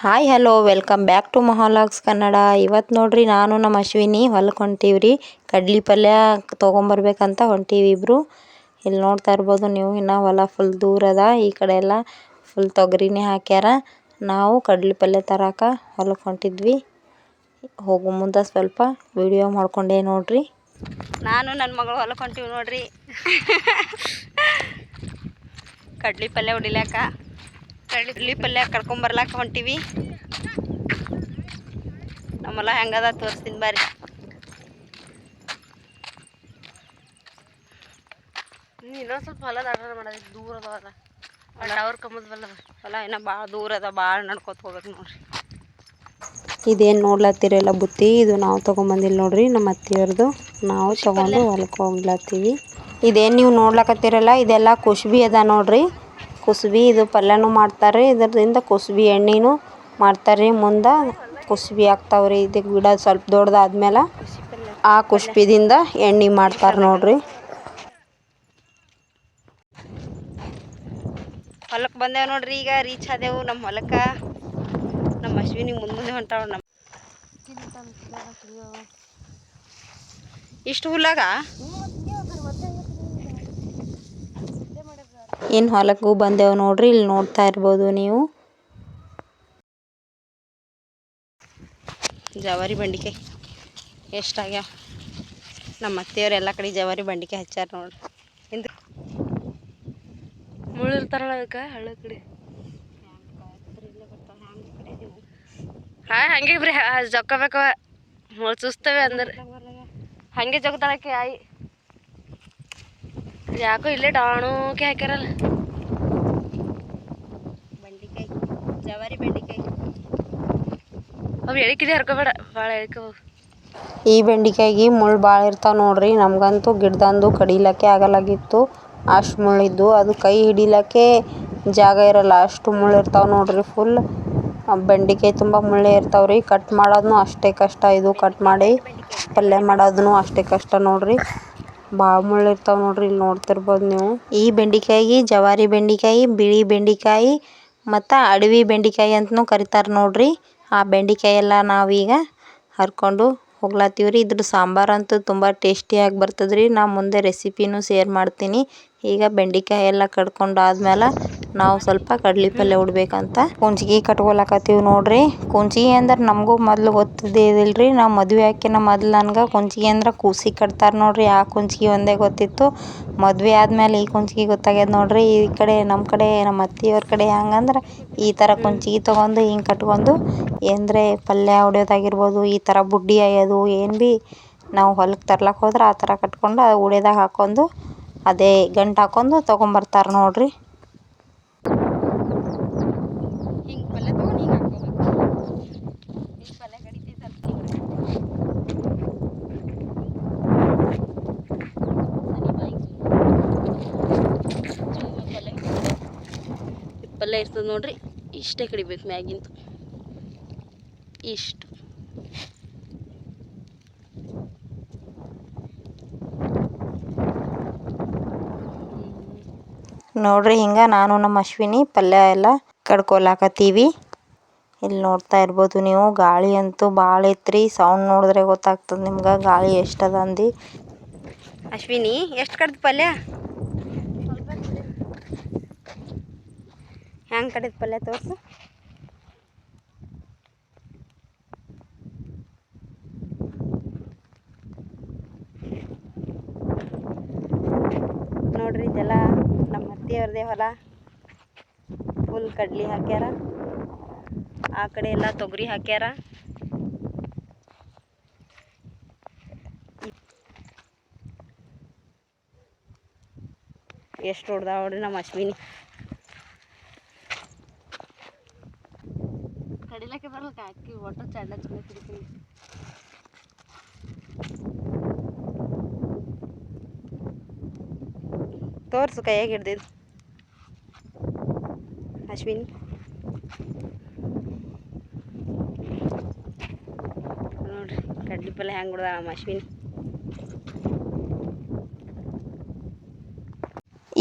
Hi hello welcome back to Mahalogs Kannada ಇವತ್ತು ನೋಡ್ರಿ ನಾನು ನಮ್ಮ ಅಶ್ವಿನಿ ಹೊಲಕ್ಕೆ ಹೊಂಟೀವ್ರಿ ಕಡ್ಲಿ ಪಲ್ಯ ತೊಗೊಂಬರ್ಬೇಕಂತ ಹೊಂಟೀವಿ ಇಬ್ಬರು ಇಲ್ಲಿ ನೋಡ್ತಾ ಇರ್ಬೋದು ನೀವು ಇನ್ನು ಹೊಲ ಫುಲ್ ದೂರ ಅದ ಈ ಕಡೆ ಎಲ್ಲ ಫುಲ್ ತೊಗರಿನೇ ಹಾಕ್ಯಾರ ನಾವು ಕಡ್ಲಿ ಪಲ್ಯ ತರಾಕ ಹೊಲಕ್ಕೆ ಹೊಂಟಿದ್ವಿ ಹೋಗೋ ಮುಂದೆ ಸ್ವಲ್ಪ ವಿಡಿಯೋ ಮಾಡ್ಕೊಂಡೆ ನೋಡ್ರಿ ನಾನು ನನ್ನ ಮಗಳು ಹೊಲಕ್ಕೆ ಹೊಂಟೀವಿ ನೋಡ್ರಿ ಕಡ್ಲಿ ಪಲ್ಯ ಹೊಡಿಲಾಕ ಕಡ್ಲಿ ಪಲ್ಯ ಕರ್ಕೊಂಬರ್ಲಾಕ ಹೊಂಟೀವಿ. ನಮ್ಮ ಹೊಲ ಹೆಂಗದ ತೋರಿಸ್ತೀನಿ ಬಾರಿ. ಇನ್ನೊಂದು ಸ್ವಲ್ಪ ಹೊಲ ದಾಟಾರ ಮಾಡೋದು ದೂರ ಟವರ್ ಕಂಬದ ಬಲ್ಲ ಹೊಲ ಇನ್ನ ಭಾಳ ದೂರ ಅದ ಭಾಳ ನಡ್ಕೊತ ಹೋಗ್ಬೇಕು ನೋಡ್ರಿ. ಇದೇನು ನೋಡ್ಲತ್ತೀರಲ್ಲ ಬುತ್ತಿ ಇದು ನಾವು ತೊಗೊಂಬಂದಿಲ್ಲ ನೋಡ್ರಿ ನಮ್ಮ ಅತ್ತಿಯವ್ರದ್ದು ನಾವು ತೊಗೊಂಡು ಹೊಲಕ್ಕೆ ಹೋಗ್ಲತ್ತೀವಿ. ಇದೇನು ನೀವು ನೋಡ್ಲಕತ್ತೀರಲ್ಲ ಇದೆಲ್ಲ ಕುಸ್ಬಿ ಅದ ನೋಡ್ರಿ. ಕುಸ್ಬಿ ಇದು ಪಲ್ಯನೂ ಮಾಡ್ತಾರೆ ಇದರಿಂದ ಕುಸುಬಿ ಎಣ್ಣೆನು ಮಾಡ್ತಾರೆ ಮುಂದೆ ಕುಸ್ಬಿ ಆಗ್ತಾವ್ರಿ. ಇದು ಗಿಡ ಸ್ವಲ್ಪ ದೊಡ್ಡದಾದ್ಮೇಲೆ ಆ ಕುಸುಬಿದಿಂದ ಎಣ್ಣೆ ಮಾಡ್ತಾರೆ ನೋಡ್ರಿ. ಹೊಲಕ್ಕೆ ಬಂದೇವು ನೋಡ್ರಿ ಈಗ. ರೀಚ್ ಆದೇವು ನಮ್ಮ ಹೊಲಕ್ಕೆ. ನಮ್ಮ ಅಶ್ವಿನಿ ಮುಂದೆ ಮುಂದೆ ಹೊಂಟಾವ ನಮ್ಮ ಇಷ್ಟು ಹುಲ್ಲಾಗ? ಇನ್ನು ಹೊಲಕ್ಕೂ ಬಂದೆವು ನೋಡ್ರಿ ಇಲ್ಲಿ ನೋಡ್ತಾ ಇರ್ಬೋದು ನೀವು. ಜವಾರಿ ಬಂಡಿಕೆ ಎಷ್ಟಾಗ್ಯಾವ ನಮ್ಮ ಅತ್ತೆಯವ್ರು ಎಲ್ಲ ಕಡೆ ಜವಾರಿ ಬಂಡಿಕೆ ಹಚ್ಚಾರ ನೋಡ್ರಿ. ಹಿಂದ ಮುಳ್ಳಿರ್ತಾರಲ್ಲ ಅದಕ್ಕೆ ಹಳ್ಳ ಕಡೆ. ಹಾಂ ಹಂಗೆ ಬ್ರಿ ಜೊಕ್ಕಬೇಕವ ಮುಳ್ಳು ಚುಸ್ತವೆ ಅಂದ್ರೆ. ಹಂಗೆ ಜೊಕ್ತಾಳಕ್ಕೆ ಆಯಿ. ಯಾಕೋ ಇಲ್ಲೇ ಡಾಣೋಕೆ ಹಾಕ್ಯಾರಲ್ಲ. ಬೆಂಡಿಕಾಯಿ ಜವಾರಿ ಬೆಂಡಿಕಾಯಿ. ಅವು ಎಳಿಕಿದೆ ಹರ್ಕೋಬೇಡ ಭಾಳ ಎಳಿಕವು ಈ ಬೆಂಡಿಕಾಯಿಗೆ ಮುಳ್ಳು ಭಾಳ ಇರ್ತಾವೆ ನೋಡ್ರಿ ನಮ್ಗಂತೂ ಗಿಡದಂದು ಕಡಿಲಕ್ಕೆ ಆಗಲಾಗಿತ್ತು ಅಷ್ಟು ಮುಳ್ಳಿದ್ದು ಅದು ಕೈ ಹಿಡಿಲಕ್ಕೆ ಜಾಗ ಇರಲ್ಲ ಅಷ್ಟು ಮುಳ್ಳು ಇರ್ತಾವೆ ನೋಡ್ರಿ ಫುಲ್ ಬೆಂಡಿಕಾಯಿ ತುಂಬ ಮುಳ್ಳೆ ಇರ್ತಾವ್ರಿ ರೀ ಕಟ್ ಮಾಡೋದನ್ನು ಅಷ್ಟೇ ಕಷ್ಟ ಇದು ಕಟ್ ಮಾಡಿ ಪಲ್ಯ ಮಾಡೋದನ್ನು ಅಷ್ಟೇ ಕಷ್ಟ ನೋಡ್ರಿ. ಭಾಳ ಮುಳ್ಳು ಇರ್ತಾವೆ ನೋಡ್ರಿ ಇಲ್ಲಿ ನೋಡ್ತಿರ್ಬೋದು ನೀವು. ಈ ಬೆಂಡಿಕಾಯಿಗೆ ಜವಾರಿ ಬೆಂಡಿಕಾಯಿ, ಬಿಳಿ ಬೆಂಡಿಕಾಯಿ ಮತ್ತು ಅಡವಿ ಬೆಂಡಿಕಾಯಿ ಅಂತಲೂ ಕರಿತಾರೆ ನೋಡ್ರಿ. ಆ ಬೆಂಡಿಕಾಯಿ ಎಲ್ಲ ನಾವೀಗ ಹರ್ಕೊಂಡು ಹೋಗ್ಲತ್ತೀವಿ ರೀ ಇದ್ರ ಸಾಂಬಾರು ಅಂತೂ ತುಂಬ ಟೇಸ್ಟಿಯಾಗಿ ಬರ್ತದೆ ರೀ ನಾ ಮುಂದೆ ರೆಸಿಪಿನೂ ಶೇರ್ ಮಾಡ್ತೀನಿ. ಈಗ ಬೆಂಡಿಕಾಯಿ ಎಲ್ಲ ಕಡ್ಕೊಂಡು ಆದ್ಮೇಲೆ ನಾವು ಸ್ವಲ್ಪ ಕಡ್ಲಿ ಪಲ್ಯ ಉಡ್ಬೇಕಂತ. ಕುಂಚ್ಗಿ ಕಟ್ಕೊಳಕತ್ತೀವಿ ನೋಡ್ರಿ. ಕುಂಚ್ಗಿ ಅಂದ್ರೆ ನಮಗೂ ಮೊದಲು ಗೊತ್ತಿದ್ದಿದ್ದಿಲ್ಲ ರೀ ನಾವು ಮದುವೆ ಆಕಿನ ಮೊದ್ಲು ನನ್ಗೆ ಕುಂಚ್ಗಿ ಅಂದ್ರೆ ಕೂಸಿ ಕಟ್ತಾರೆ ನೋಡ್ರಿ. ಆ ಕುಂಚ್ಗಿ ಒಂದೇ ಗೊತ್ತಿತ್ತು. ಮದುವೆ ಆದ್ಮೇಲೆ ಈ ಕುಂಚ್ಗಿ ಗೊತ್ತಾಗ್ಯದ ನೋಡ್ರಿ. ಈ ಕಡೆ ನಮ್ಮ ಕಡೆ ನಮ್ಮ ಅತ್ತಿಯವ್ರ ಕಡೆ ಹೆಂಗಂದ್ರೆ ಈ ಥರ ಕುಂಚ್ಗಿ ತೊಗೊಂಡು ಹಿಂಗೆ ಕಟ್ಕೊಂಡು ಏನಂದ್ರೆ ಪಲ್ಯ ಹೊಡ್ಯೋದಾಗಿರ್ಬೋದು ಈ ಥರ ಬುಡ್ಡಿ ಆಯೋದು ಏನು ಭೀ ನಾವು ಹೊಲಕ್ಕೆ ತರ್ಲಕ್ಕೆ ಹೋದ್ರೆ ಆ ಥರ ಕಟ್ಕೊಂಡು ಆ ಉಡೆದಾಗ ಹಾಕ್ಕೊಂಡು ಅದೇ ಗಂಟು ಹಾಕ್ಕೊಂಡು ತೊಗೊಂಬರ್ತಾರೆ ನೋಡ್ರಿ ಹಿಂಗೆ ಪಲ್ಯ ತೊಗೊಂಡು ಹಿಂಗೆ ಹಾಕ್ಕೋಬೇಕು ಹಿಂಗೆ ಪಲ್ಯ ಕಡಿತೈತಲ್ಲ ಪಲ್ಯ ಇರ್ತದೆ ನೋಡ್ರಿ. ಇಷ್ಟೇ ಕಡಿಬೇಕು ಮ್ಯಾಗಿಂದು. ಇಷ್ಟು. ನೋಡ್ರಿ ಹಿಂಗೆ ನಾನು ನಮ್ಮ ಅಶ್ವಿನಿ ಪಲ್ಯ ಎಲ್ಲ ಕಡ್ಕೊಲಾಕತ್ತೀವಿ ಇಲ್ಲಿ ನೋಡ್ತಾ ಇರ್ಬೋದು ನೀವು ಗಾಳಿ ಅಂತೂ ಭಾಳ ಐತ್ರಿ. ಸೌಂಡ್ ನೋಡಿದ್ರೆ ಗೊತ್ತಾಗ್ತದೆ ನಿಮ್ಗೆ ಗಾಳಿ ಎಷ್ಟದ ಅಂದು. ಅಶ್ವಿನಿ ಎಷ್ಟು ಕಡ್ದು ಪಲ್ಯ? ಹೆಂಗೆ ಕಡಿದ ಪಲ್ಯ ತೋರಿಸು? ನೋಡ್ರಿ, ಇದೆಲ್ಲ ನಮ್ಮ ಅತ್ತಿಯವ್ರದೇ ಹೊಲ. ಫುಲ್ ಕಡ್ಲಿ ಹಾಕ್ಯಾರ. ಆ ಕಡೆ ಎಲ್ಲ ತೊಗರಿ ಹಾಕ್ಯಾರ. ಎಷ್ಟು ಹೊಡ್ದಾವ ನೋಡ್ರಿ ನಮ್ಮ ಅಶ್ವಿನಿ. ಕಡಿಲಕ್ಕೆ ಬರಲ್ಲ ಹಾಕಿ ಒಟ್ಟು ಚಂದ ಚಂದ ಕುಡಿತೀನಿ. ತೋರ್ಸು ಕೈಯಾಗ ಹಿಡ್ದಿದ್ದು ಅಶ್ವಿನ್. ನೋಡ್ರಿ ಕಡ್ಲಿ ಪಲ್ಲೆ ಹೆಂಗೆ ಹೊಡ್ದ ನಮ್ಮ ಅಶ್ವಿನಿ.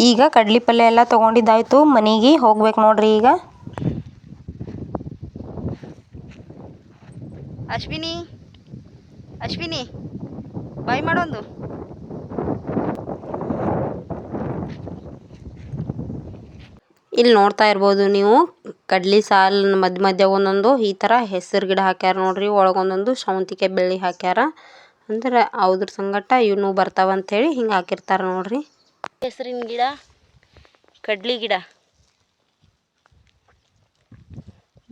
ಈಗ ಕಡ್ಲಿ ಪಲ್ಯ ಎಲ್ಲ ತೊಗೊಂಡಿದ್ದಾಯ್ತು ಮನೆಗೆ, ಹೋಗ್ಬೇಕು ನೋಡ್ರಿ ಈಗ. ಅಶ್ವಿನಿ ಅಶ್ವಿನಿ ಬಾಯ್ ಮಾಡೊಂದು. ಇಲ್ಲಿ ನೋಡ್ತಾ ಇರ್ಬೋದು ನೀವು ಕಡ್ಲಿ ಸಾಲ್ ಮಧ್ಯ ಮಧ್ಯ ಒಂದೊಂದು ಈ ಥರ ಹೆಸರು ಗಿಡ ಹಾಕ್ಯಾರ ನೋಡ್ರಿ ಒಳಗೊಂದೊಂದು ಶಾವಂತಿಕೆ ಬೆಳ್ಳಿ ಹಾಕ್ಯಾರ. ಅಂದ್ರೆ ಅವ್ರ ಸಂಗಟ ಇವನು ಬರ್ತಾವ ಅಂಥೇಳಿ ಹಿಂಗೆ ಹಾಕಿರ್ತಾರೆ ನೋಡ್ರಿ. ಹೆಸರಿನ ಗಿಡ ಕಡ್ಲಿ ಗಿಡ.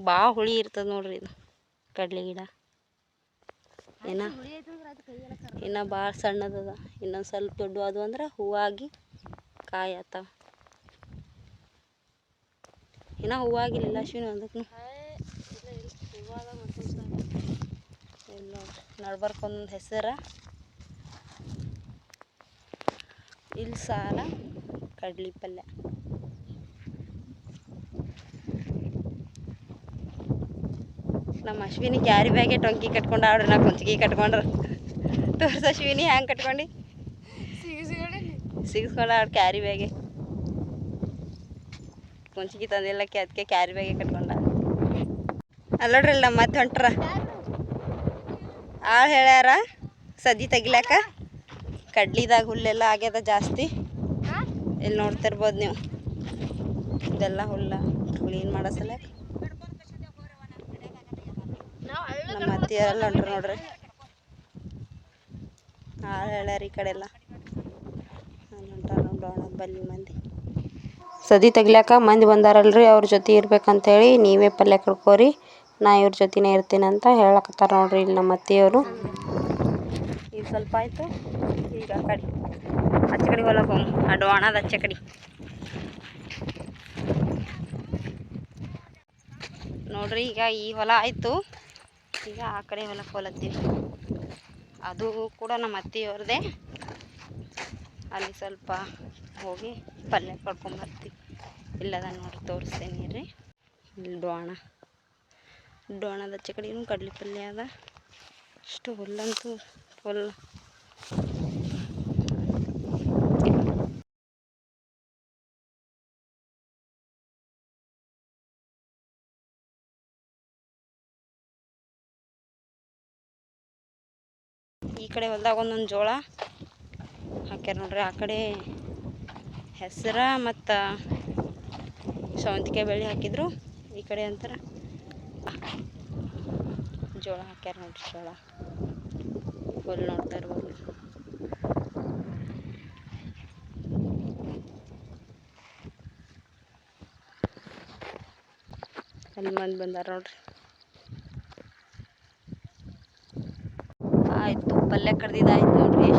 ಭಾಳ ಹುಳಿ ಇರ್ತದೆ ನೋಡ್ರಿ ಇದು ಕಡ್ಲಿ ಗಿಡ. ಏನ? ಇನ್ನು ಭಾಳ ಸಣ್ಣದದ. ಇನ್ನೊಂದು ಸ್ವಲ್ಪ ದೊಡ್ಡ ಅದು ಅಂದ್ರೆ ಹೂವಾಗಿ ಕಾಯಿ ಆತಾವ ಇನ್ನು ಹೂವಾಗಿಲ್ಲ ಅಶ್ವಿನಿ ಒಂದಕ್ಕೂ ಇಲ್ಲ ಒಂದೊಂದು ಹೆಸರ. ಇಲ್ಲಿ ಸಾಲ, ಕಡ್ಲಿ ಪಲ್ಯ. ನಮ್ಮ ಅಶ್ವಿನಿ ಕ್ಯಾರಿ ಬ್ಯಾಗೆ ಟೊಂಕಿ ಕಟ್ಕೊಂಡು ಆಡ್ರಿ ನಾ ಕುಂಚಿಗೆ ಕಟ್ಕೊಂಡ್ರ. ತೋರ್ಸ ಅಶ್ವಿನಿ ಹ್ಯಾಂಗೆ ಕಟ್ಕೊಂಡು? ಸಿಗಿಸ್ಕೊಂಡ ಆಡ್ ಕ್ಯಾರಿ ಬ್ಯಾಗೆ. ಕುಂಚಿಗೆ ತಂದಿಲ್ಲಕ್ಕೆ ಅದಕ್ಕೆ ಕ್ಯಾರಿ ಬ್ಯಾಗೆ ಕಟ್ಕೊಂಡ. ಅಲ್ಲೋಡ್ರಲ್ಲ ನಮ್ಮ ಮತ್ತೆ ಹೊಂಟ್ರ. ಆಳು ಹೇಳ್ಯಾರ ಸದಿ ತೆಗಿಲಾಕ ಕಡ್ಲಿದಾಗ ಹುಲ್ಲೆಲ್ಲ ಆಗ್ಯದ ಜಾಸ್ತಿ. ಇಲ್ಲಿ ನೋಡ್ತಿರ್ಬೋದು ನೀವು. ಇದೆಲ್ಲ ಹುಲ್ಲ ಕ್ಲೀನ್ ಮಾಡೋ ನಮ್ಮ ಅತ್ತಿಯರೆಲ್ಲ ಹೊಂಟ್ರು ನೋಡ್ರಿ. ಆಳು ಹೇಳ್ಯಾರ ಈ ಕಡೆ ಎಲ್ಲ. ಬನ್ನಿ ಮಂದಿ. ಸದಿ ತೆಗಿಲಾಕ ಮಂದಿ ಬಂದಾರಲ್ರಿ ಅವ್ರ ಜೊತೆ ಇರ್ಬೇಕಂತೇಳಿ ನೀವೇ ಪಲ್ಯ ಕರ್ಕೋರಿ ನಾ ಇವ್ರ ಜೊತೆನೇ ಇರ್ತೀನಿ ಅಂತ ಹೇಳಕತ್ತಾರ ನೋಡ್ರಿ ಇಲ್ಲಿ ನಮ್ಮ ಅತ್ತೆಯವರು. ಈಗ ಸ್ವಲ್ಪ ಆಯಿತು, ಈಗ ಕಡೆ. ಕಡಿ ಕಡೆ ಹೊಲಕ್ಕೆ ಹೋಗಿ, ಆ ಹಣದ ಅಚ್ಚ ಕಡೆ. ನೋಡ್ರಿ ಈಗ ಈ ಹೊಲ ಆಯಿತು. ಈಗ ಆ ಕಡೆ ಹೊಲಕ್ಕೆ ಹೊಲತ್ತೀವಿ ಅದು ಕೂಡ ನಮ್ಮ ಅತ್ತೆಯವ್ರದ್ದೇ ಅಲ್ಲಿ ಸ್ವಲ್ಪ ಹೋಗಿ ಪಲ್ಯ ಕಡ್ಕೊಂಬರ್ತೀವಿ ಇಲ್ಲದ ನೋಡಿ ತೋರಿಸ್ತೇನೆ ರೀ ಇಲ್ಲಿ ಡೋಣ ಡೋಣದ ಆಚೆ ಕಡಲೆ ಕಡ್ಲಿ ಪಲ್ಯ ಅದ. ಅಷ್ಟು ಹುಲ್ಲಂತೂ ಫುಲ್ ಕಡೆ ಹೊಲ್ದಾಗ ಒಂದೊಂದು ಜೋಳ ಹಾಕ್ಯಾರ ನೋಡ್ರಿ. ಆ ಕಡೆ ಹೆಸರ ಮತ್ತು ಸೌಂತಿಗೆ ಬೆಳೆ ಹಾಕಿದ್ರು. ಈ ಕಡೆ ಅಂತಾರ ಜೋಳ ಹಾಕ್ಯಾರ ನೋಡ್ರಿ ಜೋಳ. ಫುಲ್ ನೋಡ್ತಾ ಇರ್ಬೋದು ಅಲ್ಲಿ ಮಂದಿ ಬಂದಾರ ನೋಡ್ರಿ ಆಯ್ತು ಪಲ್ಯ ಕಡ್ದಿದ್ದಾಯ್ತು ನೋಡ್ರಿ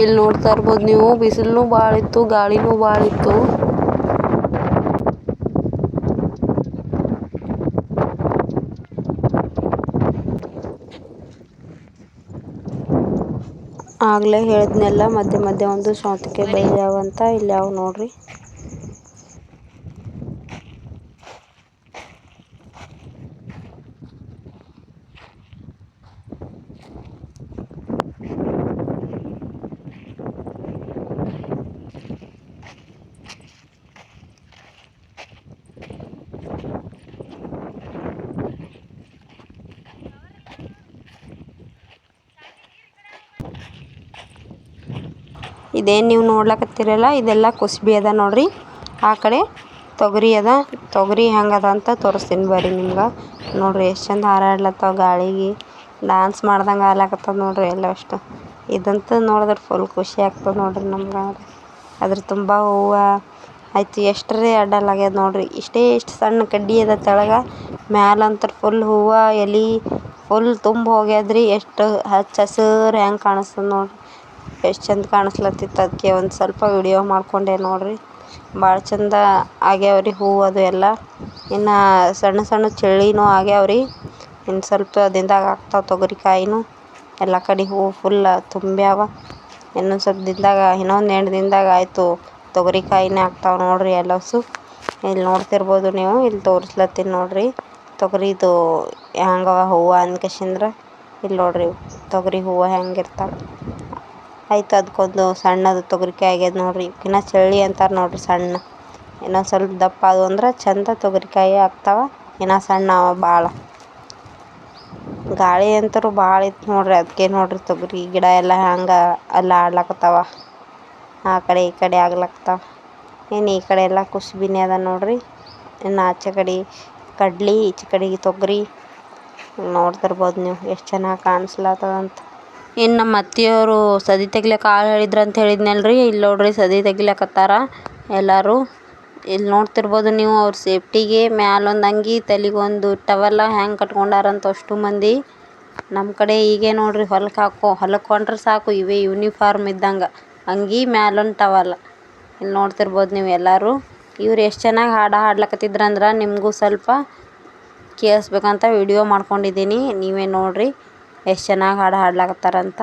ಇಲ್ಲಿ ನೋಡ್ತಾ ಇರ್ಬೋದು ನೀವು. ಬಿಸಿಲು ಭಾಳ ಇತ್ತು, ಗಾಳಿನೂ ಭಾಳ ಇತ್ತು. ಆಗಲೇ ಹೇಳಿದ್ನೆಲ್ಲ, ಮಧ್ಯೆ ಮಧ್ಯೆ ಒಂದು ಸೌತಿಗೆ ಬೆಳೆಯಾವಂತ ಇಲ್ಲಿ ಯಾವ ನೋಡ್ರಿ. ಇದೇನು ನೀವು ನೋಡ್ಲಕತ್ತಿರಲ್ಲ, ಇದೆಲ್ಲ ಕುಸ್ಬಿ ಅದ ನೋಡ್ರಿ. ಆ ಕಡೆ ತೊಗರಿ ಅದ. ತೊಗರಿ ಹೆಂಗದ ಅಂತ ತೋರಿಸ್ತೀನಿ ಬರ್ರಿ ನಿಮ್ಗೆ. ನೋಡ್ರಿ ಎಷ್ಟು ಚಂದ ಹಾರಾಡ್ಲತ್ತಾವ ಗಾಳಿಗೆ. ಡ್ಯಾನ್ಸ್ ಮಾಡ್ದಂಗೆ ಆಗ್ಲಕತ್ತದ ನೋಡ್ರಿ ಎಲ್ಲ ಅಷ್ಟು. ಇದಂತೂ ನೋಡಿದ್ರೆ ಫುಲ್ ಖುಷಿ ಆಗ್ತದೆ ನೋಡ್ರಿ ನಮ್ಗೆ ಅದ್ರ ತುಂಬ ಹೂವು ಆಯ್ತು, ಎಷ್ಟರೇ ಅಡ್ಡಲಾಗ್ಯದ ನೋಡ್ರಿ. ಇಷ್ಟೇ ಇಷ್ಟು ಸಣ್ಣ ಕಡ್ಡಿ ಅದ ತೆಳಗೆ. ಮ್ಯಾಲಂತರ ಫುಲ್ ಹೂವು, ಎಲೆ ಫುಲ್ ತುಂಬ ಹೋಗ್ಯಾದ್ರಿ. ಎಷ್ಟು ಹಚ್ಚ ಹಸಿರು ಹೆಂಗೆ ಕಾಣಿಸ್ತದೆ ನೋಡ್ರಿ. ಎಷ್ಟು ಚಂದ ಕಾಣಿಸ್ಲತ್ತಿತ್ತು ಅದಕ್ಕೆ ಒಂದು ಸ್ವಲ್ಪ ವಿಡಿಯೋ ಮಾಡ್ಕೊಂಡೆ ನೋಡಿರಿ. ಭಾಳ ಚಂದ ಆಗ್ಯಾವ್ರಿ ಹೂವು ಅದು ಎಲ್ಲ. ಇನ್ನು ಸಣ್ಣ ಸಣ್ಣ ಚಳ್ಳಿನೂ ಆಗ್ಯಾವ್ರಿ. ಇನ್ನು ಸ್ವಲ್ಪ ದಿನದಾಗ ಆಗ್ತಾವೆ ತೊಗರಿ ಕಾಯಿನೂ. ಎಲ್ಲ ಕಡೆ ಹೂವು ಫುಲ್ ತುಂಬ್ಯಾವ. ಇನ್ನೊಂದು ಸ್ವಲ್ಪ ದಿನದಾಗ, ಇನ್ನೊಂದು ಎಂಟು ದಿನದಾಗ ಆಯಿತು ತೊಗರಿ ಕಾಯಿನೇ ಆಗ್ತಾವೆ ನೋಡಿರಿ ಎಲ್ಲಸು ಇಲ್ಲಿ ನೋಡ್ತಿರ್ಬೋದು ನೀವು ಇಲ್ಲಿ ತೋರಿಸ್ಲತ್ತೀನಿ ನೋಡಿರಿ. ತೊಗರಿದು ಹೆಂಗವ ಹೂವು ಅನ್ಕೇಶಂದ್ರ ಇಲ್ಲಿ ನೋಡ್ರಿ, ತೊಗರಿ ಹೂವು ಹೆಂಗಿರ್ತಾವೆ. ಆಯ್ತು ಅದಕ್ಕೊಂದು ಸಣ್ಣದು ತೊಗರಿಕಾಯಿ ಆಗ್ಯದ ನೋಡ್ರಿ. ಇನ್ನು ಚಳ್ಳಿ ಅಂತಾರೆ ನೋಡ್ರಿ ಸಣ್ಣ. ಇನ್ನೊಂದು ಸ್ವಲ್ಪ ದಪ್ಪ ಆದವು ಅಂದ್ರೆ ಚಂದ ತೊಗರಿಕಾಯಿ ಆಗ್ತಾವೆ, ಇನ್ನು ಸಣ್ಣ ಅವ ಭಾಳ ಗಾಳಿ ಅಂತರೂ ಭಾಳ ಇತ್ತು ನೋಡ್ರಿ ಅದಕ್ಕೆ ನೋಡ್ರಿ ತೊಗರಿ ಗಿಡ ಎಲ್ಲ ಹ್ಯಾಂಗೆ ಅಲ್ಲ ಆಡ್ಲಕತ್ತಾವ. ಆ ಕಡೆ ಈ ಕಡೆ ಆಗ್ಲಕತ್ತಾವ. ಏನು ಈ ಕಡೆ ಎಲ್ಲ ಕುಸುಬಿನೇ ಅದ ನೋಡ್ರಿ. ಇನ್ನು ಆಚೆ ಕಡೆ ಕಡ್ಲಿ, ಈಚೆ ಕಡೆಗೆ ತೊಗರಿ. ನೋಡ್ತಿರ್ಬೋದು ನೀವು, ಎಷ್ಟು ಚೆನ್ನಾಗಿ ಕಾಣಿಸ್ಲತ್ತದಂತ ಇನ್ನು ನಮ್ಮ ಅತ್ತೆಯವರು ಸದಿ ತೆಗಿಲಿಕ್ಕೆ ಆಳು ಹೇಳಿದ್ರು ಅಂತ ಹೇಳಿದ್ನಲ್ರಿ. ಇಲ್ಲಿ ನೋಡ್ರಿ ಸದಿ ತೆಗಿಲಕತ್ತಾರ ಎಲ್ಲರೂ. ಇಲ್ಲಿ ನೋಡ್ತಿರ್ಬೋದು ನೀವು ಅವ್ರ ಸೇಫ್ಟಿಗೆ ಮ್ಯಾಲೊಂದು ಅಂಗಿ, ತಲೆಗೊಂದು ಟವಲ್ಲ ಹ್ಯಾಂಗೆ ಕಟ್ಕೊಂಡಾರಂತ ಅಷ್ಟು ಮಂದಿ. ನಮ್ಮ ಕಡೆ ಹೀಗೆ ನೋಡ್ರಿ ಹೊಲಕ್ಕೆ ಹಾಕೋ ಹೊಲಕ್ಕೆ ಹೊಂಟ್ರೆ ಸಾಕು, ಇವೇ ಯೂನಿಫಾರ್ಮ್ ಇದ್ದಂಗೆ. ಅಂಗಿ, ಮ್ಯಾಲೊಂದು ಟವಲ್ಲ. ಇಲ್ಲಿ ನೋಡ್ತಿರ್ಬೋದು ನೀವು ಎಲ್ಲರೂ. ಇವ್ರು ಎಷ್ಟು ಚೆನ್ನಾಗಿ ಹಾಡು ಹಾಡ್ಲಕತ್ತಿದ್ರಂದ್ರೆ ನಿಮಗೂ ಸ್ವಲ್ಪ ಕೇಳಿಸ್ಬೇಕಂತ ವಿಡಿಯೋ ಮಾಡ್ಕೊಂಡಿದ್ದೀನಿ. ನೀವೇ ನೋಡ್ರಿ. ಎಷ್ಟು ಚೆನ್ನಾಗಿ ಹಾಡು ಹಾಡ್ಲಕತ್ತಾರಂತ.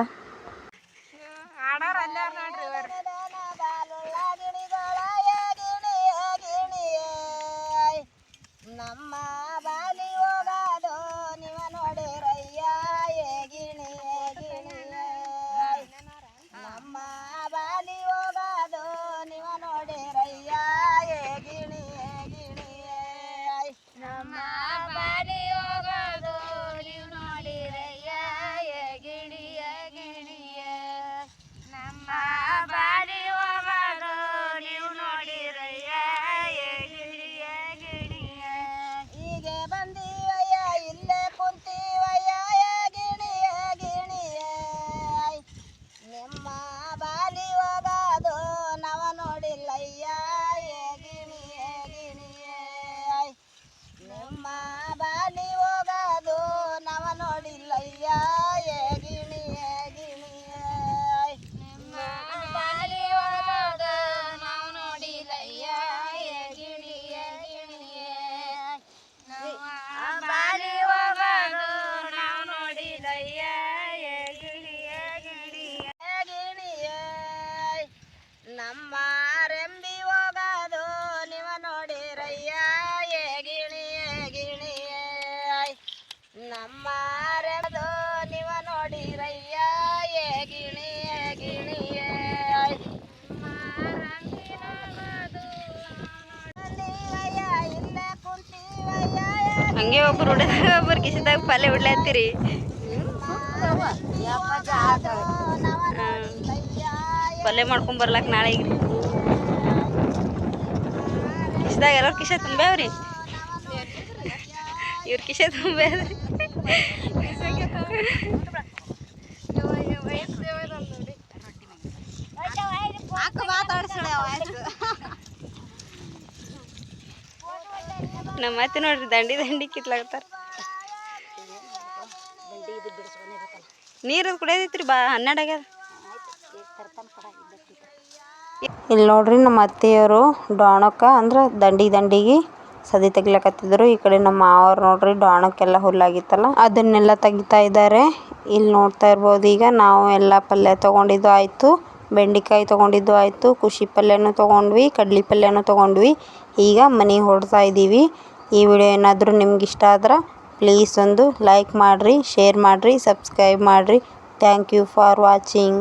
ಹಂಗೆ ಒಬ್ರು ಹುಡುಗ ಒಬ್ರು ಕಿಸಿದಾಗ ಪಲ್ಯ ಬಿಡ್ಲತ್ತೀರಿ ಪಲ್ಯ ಮಾಡ್ಕೊಂಡ್ ಬರ್ಲಾಕ ನಾಳೆ ಈಗ. ಕಿಸಿದಾಗ ಎಲ್ಲರೂ ಕಿಶ ತುಂಬ್ಯಾವ್ರಿ ಇವ್ರ ಕಿಶ ತುಂಬ್ಯಾವ್ರಿ ನಮ್ಮ ಅತ್ತೆ ನೋಡ್ರಿ ದಂಡಿ ದಂಡಿ ಕಿತ್ಲಾಗತ್ತಾರ ನೀರು ಕುಡಿಯೋದೈತ್ರಿ ಬಾ, ಹನ್ನೆರಡು ಇಲ್ಲಿ ನೋಡ್ರಿ ನಮ್ಮ ಅತ್ತೆಯವರು ಡಾಣಕ್ಕ ಅಂದ್ರೆ ದಂಡಿ ದಂಡಿಗೆ ಸದಿ ತೆಗಿಲಕತ್ತಿದ್ರು. ಈ ಕಡೆ ನಮ್ಮ ಮಾವರು ನೋಡ್ರಿ ಡೋಣಕ್ಕೆಲ್ಲ ಹುಲ್ಲಾಗಿತ್ತಲ್ಲ, ಅದನ್ನೆಲ್ಲ ತೆಗಿತಾ ಇದ್ದಾರೆ. ಇಲ್ಲಿ ನೋಡ್ತಾ ಇರ್ಬೋದು ಈಗ ನಾವು ಎಲ್ಲ ಪಲ್ಯ ತೊಗೊಂಡಿದ್ದು ಆಯಿತು, ಬೆಂಡೆಕಾಯಿ ತೊಗೊಂಡಿದ್ದು ಆಯಿತು ಖುಷಿ ಪಲ್ಯನೂ ತೊಗೊಂಡ್ವಿ, ಕಡ್ಲಿ ಪಲ್ಯನೂ ತೊಗೊಂಡ್ವಿ. ಈಗ ಮನೆ ಹೊಡ್ತಾ ಇದ್ದೀವಿ. ಈ ವಿಡಿಯೋ ಏನಾದರೂ ನಿಮ್ಗೆ ಇಷ್ಟ ಆದ್ರೆ ಪ್ಲೀಸ್ ಒಂದು ಲೈಕ್ ಮಾಡಿರಿ ಶೇರ್ ಮಾಡಿರಿ ಸಬ್ಸ್ಕ್ರೈಬ್ ಮಾಡಿರಿ. Thank you for watching